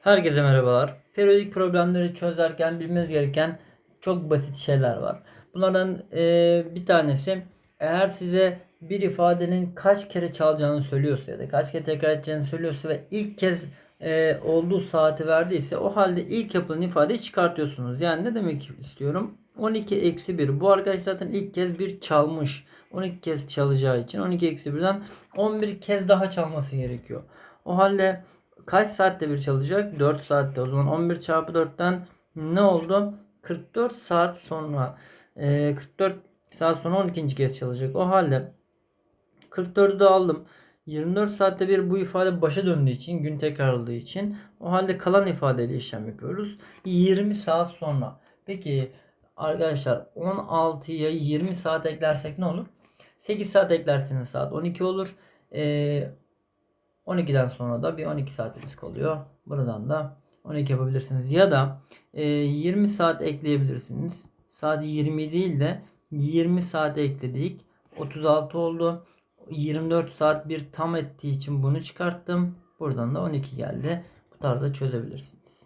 Herkese merhabalar. Periyodik problemleri çözerken bilmeniz gereken çok basit şeyler var. Bunlardan eee, bir tanesi eğer size bir ifadenin kaç kere çalacağını söylüyorsa ya da kaç kere tekrar edeceğini söylüyorsa ve ilk kez eee, olduğu saati verdiyse o halde ilk yapılan ifadeyi çıkartıyorsunuz. Yani ne demek istiyorum? 12 eksi 1. Bu arkadaş zaten ilk kez bir çalmış. 12 kez çalacağı için 12 eksi 1'den 11 kez daha çalması gerekiyor. O halde kaç saatte bir çalacak? 4 saatte. O zaman 11 çarpı 4'ten ne oldu? 44 saat sonra e, 44 saat sonra 12. kez çalacak. O halde 44'ü de aldım. 24 saatte bir bu ifade başa döndüğü için, gün tekrarladığı için o halde kalan ifadeyle işlem yapıyoruz. 20 saat sonra. Peki arkadaşlar 16'ya 20 saat eklersek ne olur? 8 saat eklerseniz saat 12 olur. Ee, 12'den sonra da bir 12 saatimiz kalıyor. Buradan da 12 yapabilirsiniz. Ya da e, 20 saat ekleyebilirsiniz. Saat 20 değil de 20 saat ekledik. 36 oldu. 24 saat bir tam ettiği için bunu çıkarttım. Buradan da 12 geldi. Bu tarzda çözebilirsiniz.